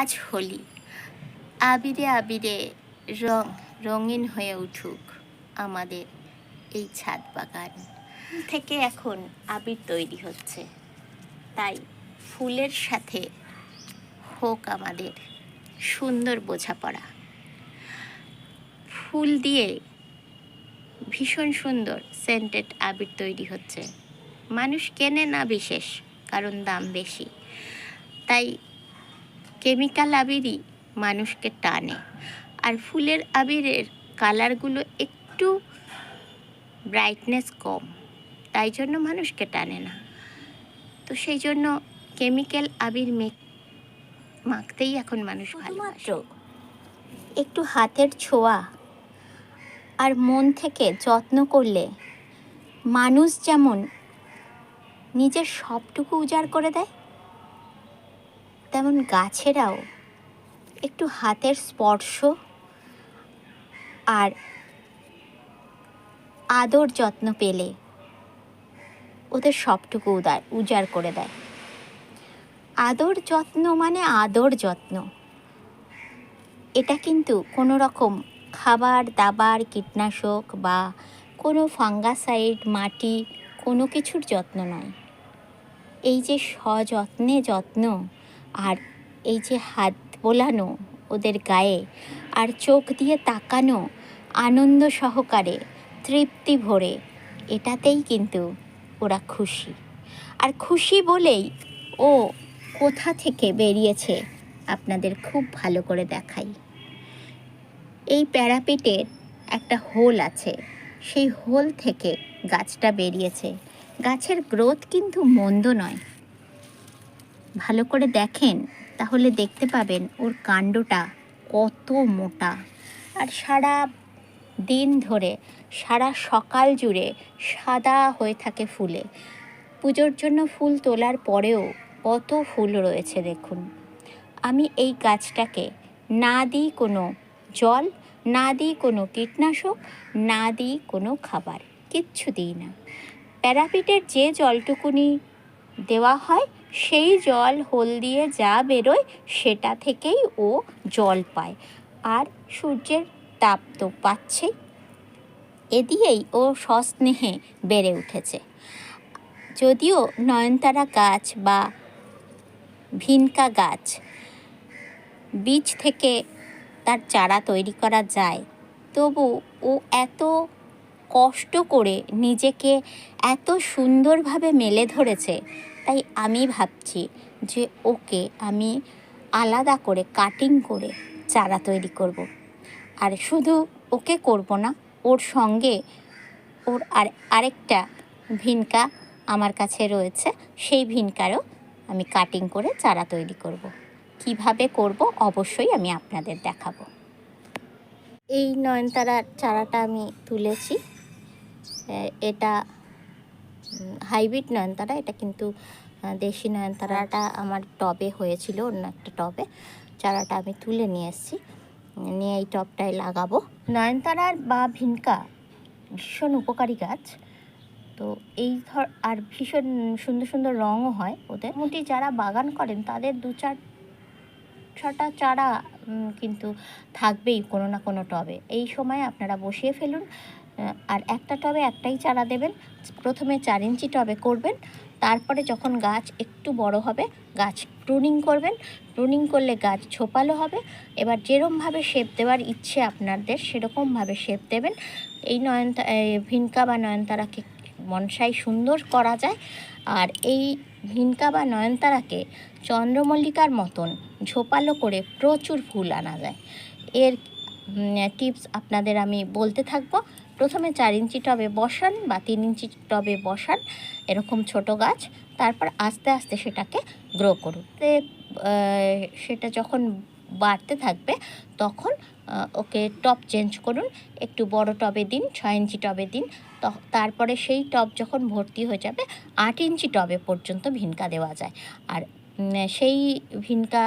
আজ হোলি। আবিরে আবিরে রং, রঙিন হয়ে উঠুক আমাদের এই ছাদ বাগান। থেকে এখন আবির তৈরি হচ্ছে। তাই ফুলের সাথে হোক আমাদের সুন্দর বোঝাপড়া। ফুল দিয়ে ভীষণ সুন্দর সেন্টেড আবির তৈরি হচ্ছে। মানুষ কেনে না বিশেষ, কারণ দাম বেশি। তাই কেমিক্যাল আবিরই মানুষকে টানে। আর ফুলের আবিরের কালারগুলো একটু ব্রাইটনেস কম তাই জন্য মানুষকে টানে না। তো সেই জন্য কেমিক্যাল আবির মেক মাখতেই এখন মানুষ ভালোমাত্র একটু হাতের ছোঁয়া আর মন থেকে যত্ন করলে মানুষ যেমন নিজের সবটুকু উজাড় করে দেয় তেমন গাছেরাও একটু হাতের স্পর্শ আর আদর যত্ন পেলে ওদের সবটুকু উদার, উজাড় করে দেয়। আদর যত্ন মানে আদর যত্ন। এটা কিন্তু কোনো রকম খাবার, দাবার, কীটনাশক বা কোনো ফাঙ্গাসাইড, মাটি কোনো কিছুর যত্ন নয়। এই যে সযত্নে যত্ন আর এই যে হাত বোলানো ওদের গায়ে আর চোখ দিয়ে তাকানো আনন্দ সহকারে তৃপ্তি ভরে, এটাতেই কিন্তু ওরা খুশি। আর খুশি বলেই ও কোথা থেকে বেরিয়েছে আপনাদের খুব ভালো করে দেখাই। এই প্যারাপিটের একটা হোল আছে, সেই হোল থেকে গাছটা বেরিয়েছে। গাছের গ্রোথ কিন্তু মন্দ নয়। ভালো করে দেখেন, তাহলে দেখতে পাবেন ওর কাণ্ডটা কত মোটা। আর সারা দিন ধরে, সারা সকাল জুড়ে সাদা হয়ে থাকে ফুলে। পুজোর জন্য ফুল তোলার পরেও কত ফুল রয়েছে দেখুন। আমি এই গাছটাকে না দিই কোনো জল, না দিই কোনো কীটনাশক, না দিই কোনো খাবার, কিচ্ছু দিই না। প্যারাপিটের যে জলটুকুনি দেওয়া হয় সেই জল হোল দিয়ে যা বেরোয় সেটা থেকেই ও জল পায়। আর সূর্যের তাপ তো পাচ্ছেই। এ দিয়েই ও সস্নেহে বেড়ে উঠেছে। যদিও নয়নতারা গাছ বা ভিনকা গাছ বীজ থেকে তার চারা তৈরি করা যায়, তবু ও এত কষ্ট করে নিজেকে এত সুন্দরভাবে মেলে ধরেছে তাই আমি ভাবছি যে ওকে আমি আলাদা করে কাটিং করে চারা তৈরি করব। আর শুধু ওকে করব না, ওর সঙ্গে ওর আর আরেকটা ভিনকা আমার কাছে রয়েছে, সেই ভিনকারও আমি কাটিং করে চারা তৈরি করব। কীভাবে করব অবশ্যই আমি আপনাদের দেখাবো এই নয়নতারার চারাটা আমি তুলেছি এটা হাইব্রিড নয়নতারা এটা কিন্তু দেশি নয়নতারাটা আমার টবে হয়েছিল অন্য একটা টবে। চারাটা আমি তুলে নিয়ে এসেছি। নিয়ে এই টবটায় লাগাবো। নয়নতারার বা ভিনকা ভীষণ উপকারী গাছ। তো এই ধর আর ভীষণ সুন্দর সুন্দর রঙও হয় ওদের। মোটামুটি যারা বাগান করেন তাদের দু চার ছটা চারা কিন্তু থাকবেই কোনো না কোনো টবে। এই সময় আপনারা বসিয়ে ফেলুন। আর একটা টবে একটাই চারা দেবেন। প্রথমে চার ইঞ্চি টবে করবেন। তারপরে যখন গাছ একটু বড় হবে, গাছ প্রুনিং করবেন। প্রুনিং করলে গাছ ছোপালো হবে। এবার যেরমভাবে শেপ দেওয়ার ইচ্ছে আপনাদের, সেরকমভাবে শেপ দেবেন। এই নয়নতা এই ভিনকা বা নয়নতারাকে মনসাই সুন্দর করা যায়। আর এই ভিনকা বা নয়নতারাকে চন্দ্রমল্লিকার মতন ঝোপালো করে প্রচুর ফুল আনা যায়। এর টিপস আপনাদের আমি বলতে থাকব। প্রথমে চার ইঞ্চি টবে বসান বা তিন ইঞ্চি টবে বসান এরকম ছোট গাছ, তারপর আস্তে আস্তে সেটাকে গ্রো করুন। সেটা যখন বাড়তে থাকবে তখন ওকে টব চেঞ্জ করুন, একটু বড় টবে দিন, ছয় ইঞ্চি টবে দিন তারপরে সেই টব যখন ভর্তি হয়ে যাবে, আট ইঞ্চি টবে পর্যন্ত ভিনকা দেওয়া যায়। আর সেই ভিনকা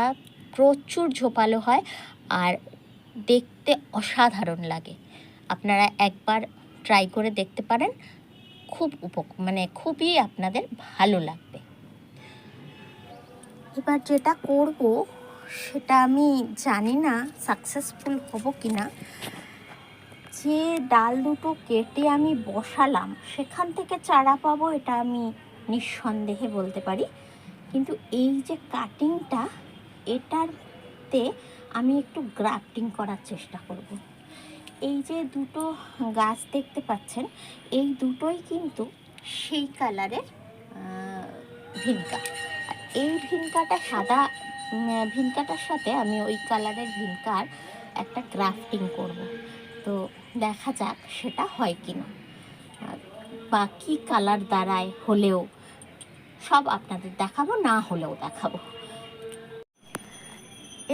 প্রচুর ঝোপালো হয় আর দেখতে অসাধারণ লাগে। আপনারা একবার ট্রাই করে দেখতে পারেন। খুব উপক মানে খুবই আপনাদের ভালো লাগবে। এবার যেটা করব, সেটা আমি জানি না সাকসেসফুল হব কি না যে ডাল দুটো কেটে আমি বসালাম, সেখান থেকে চারা পাবো এটা আমি নিঃসন্দেহে বলতে পারি। কিন্তু এই যে কাটিংটা এটারতে আমি একটু গ্রাফটিং করার চেষ্টা করব। এই যে দুটো গাছ দেখতে পাচ্ছেন, এই দুটোই কিন্তু সেই কালারের ভিনকা এই ভিনকাটা সাদা ভিনকাটার সাথে আমি ওই কালারের ভিনকার একটা ক্রাফটিং করব। তো দেখা যাক সেটা হয় কি না আর বা কী কালার দাঁড়ায় হলেও সব আপনাদের দেখাবো, না হলেও দেখাবো।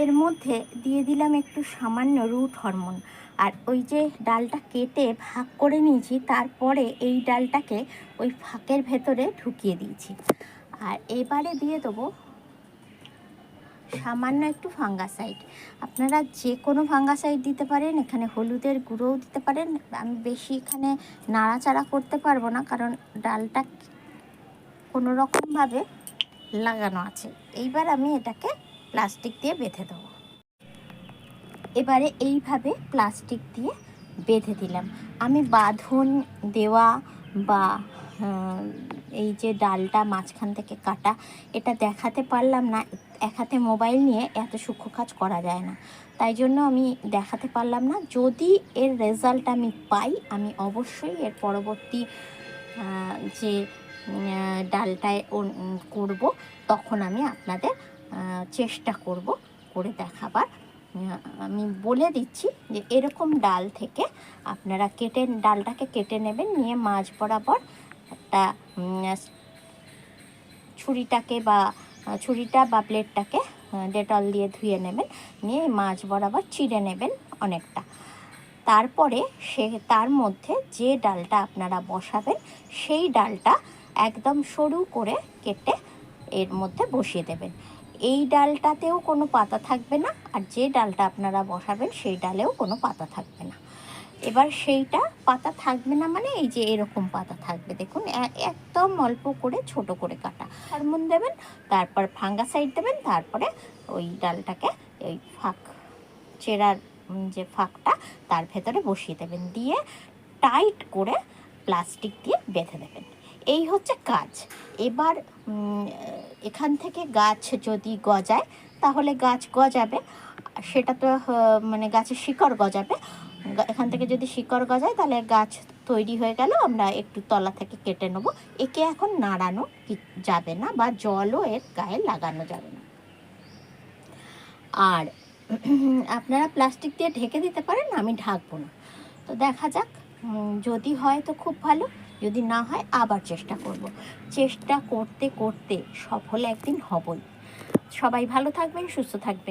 এর মধ্যে দিয়ে দিলাম একটু সামান্য রুট হরমোন। আর ওই যে ডালটা কেটে ভাগ করে নিয়েছি, তারপরে এই ডালটাকে ওই ফাঁকের ভেতরে ঢুকিয়ে দিয়েছি। আর এবারে দিয়ে দেবো সামান্য একটু ফাঙ্গাসাইড। আপনারা যে কোনো ফাঙ্গাসাইড দিতে পারেন, এখানে হলুদের গুঁড়োও দিতে পারেন। আমি বেশি এখানে নাড়াচাড়া করতে পারব না, কারণ ডালটা কোনো রকমভাবে লাগানো আছে। এইবার আমি এটাকে প্লাস্টিক দিয়ে বেঁধে দেবো। এবারে এইভাবে প্লাস্টিক দিয়ে বেঁধে দিলাম। আমি বাঁধন, দেওয়া বা এই যে ডালটা মাঝখান থেকে কাটা, এটা দেখাতে পারলাম না। এক হাতে মোবাইল নিয়ে এত সূক্ষ্ম কাজ করা যায় না। তাই জন্য আমি দেখাতে পারলাম না। যদি এর রেজাল্ট আমি পাই, আমি অবশ্যই এর পরবর্তী যে ডালটায় করব, তখন আমি আপনাদের চেষ্টা করব করে দেখাবার আমি বলে দিচ্ছি যে এরকম ডাল থেকে আপনারা কেটে, ডালটাকে কেটে নেবেন, নিয়ে মাঝ বরাবর একটা ছুরিটাকে বা ছুরিটা বা প্লেটটাকে ডেটল দিয়ে ধুয়ে নেবেন, নিয়ে মাছ বরাবর চিড়ে নেবেন অনেকটা। তারপরে সে, তার মধ্যে যে ডালটা আপনারা বসাবেন, সেই ডালটা একদম সরু করে কেটে এর মধ্যে বসিয়ে দেবেন। এই ডালটাতেও কোনো পাতা থাকবে না, আর যে ডালটা আপনারা বসাবেন সেই ডালেও কোনো পাতা থাকবে না। এবার সেইটা পাতা থাকবে না মানে এই যে এরকম পাতা থাকবে, দেখুন একদম অল্প করে ছোট করে কাটা। হরমোন দেবেন, তারপর ফাঙ্গা সাইড দেবেন, তারপরে ওই ডালটাকে ওই ফাঁক, চেরার যে ফাঁকটা তার ভেতরে বসিয়ে দেবেন। দিয়ে টাইট করে প্লাস্টিক দিয়ে বেঁধে দেবেন। এই হচ্ছে কাজ এবার এখান থেকে গাছ যদি গজায়, তাহলে গাছ গজাবে। সেটা তো মানে গাছের শিকড় গজাবে। এখান থেকে যদি শিকড় গজায়, তাহলে গাছ তৈরি হয়ে গেল। আমরা একটু তলা থেকে কেটে নেব। একে এখন নাড়ানো যাবে না বা জলও এর গায়ে লাগানো যাবে না। আর আপনারা প্লাস্টিক দিয়ে ঢেকে দিতে পারেন, আমি ঢাকবো না। তো দেখা যাক যদি হয় তো খুব ভালো। যদি না হয় আবার চেষ্টা করব। চেষ্টা করতে করতে সফল একদিন হবই। সবাই ভালো থাকবেন, সুস্থ থাকবেন।